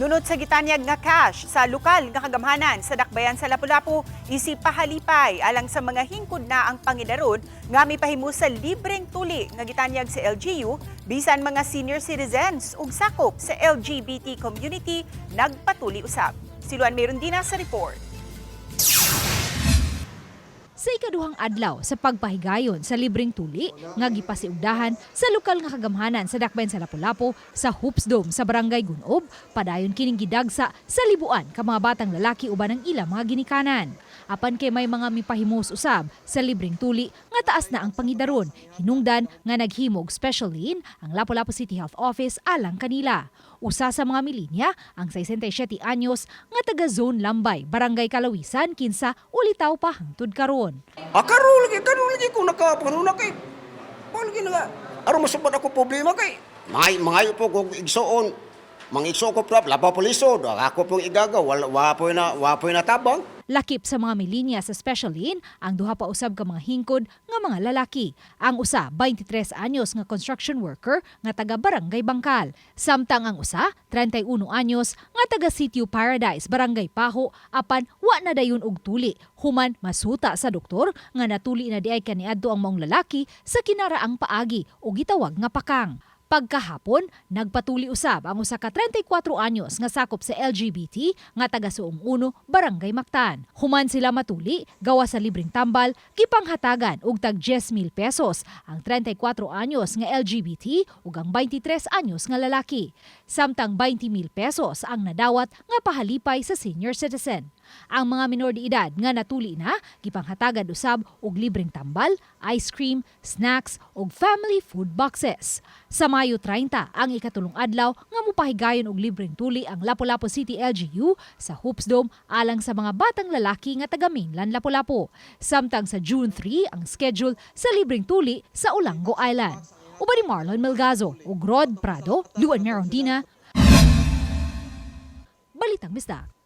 Nunod sa gitanyag nga cash sa lokal nga kagamhanan sa Dakbayan sa Lapu-Lapu, isip pahalipay alang sa mga hingkod na ang pangidaron nga mipahimo sa libreng tuli nga gitanyag sa LGU bisan mga senior citizens ug sakop sa LGBT community nagpatuli usab. Siluan Merundina sa report. Sa ikaduhang adlaw sa pagpahigayon sa libreng tuli nga gipasiugdahan sa lokal nga kagamhanan sa Dakbayan sa Lapu-Lapu sa Hoops Dome sa Barangay Gunob, padayon kining gidagsa sa libuan ka mga batang lalaki uban ang ilang mga ginikanan. Apan kay may mga mipahimos usab sa libreng tuli nga taas na ang pangidaron, hinungdan nga naghimog special lane ang Lapu-Lapu City Health Office alang kanila. Usa sa mga milinya ang 67 anyos nga taga Zone Lambay, Barangay Kalawisan kinsa ulitaw pa hangtod karon. Karon lagi, karon lagi ko nakapanuna kay. Palagi na nga. Aron masubad ako problema kay. Mga mga po kung igsoon. Igsoon ko prap, laba po lisod. Ako pong igagaw, wala wa po na wa po na tabang. Lakip sa mga milinya sa special lane ang duha pa usab ka mga hingkod nga mga lalaki. Ang usa 23 anyos nga construction worker nga taga Barangay Bangkal. Samtang ang usa 31 anyos nga taga Sitio Paradise, Barangay Paho apan wa na dayon og tuli. Human masuta sa doktor nga natuli na diay kaniadto ang maong lalaki sa kinaraang paagi o gitawag nga pakang. Pagkahapon, nagpatuli usab ang usa ka 34 anyos nga sakop sa LGBT nga taga Suong Uno, Barangay Mactan. Human sila matuli, gawa sa libreng tambal, gipanghatagan og tag 10,000 pesos ang 34 anyos nga LGBT ug ang 23 anyos nga lalaki. Samtang 20,000 pesos ang nadawat nga pahalipay sa senior citizen. Ang mga minor de edad nga natuli na gipanghatagan usab og libreng tambal, ice cream, snacks ug family food boxes. Sa Mayo 30 ang ikatulong adlaw nga mopahigayon og libreng tuli ang Lapu-Lapu City LGU sa Hoops Dome alang sa mga batang lalaki nga taga mainland Lapu-Lapu. Samtang sa June 3 ang schedule sa libreng tuli sa Ulango Island. Uba ni Marlon Melgazo ug Rod Prado, Luan Merondina, Balitang Bisdak.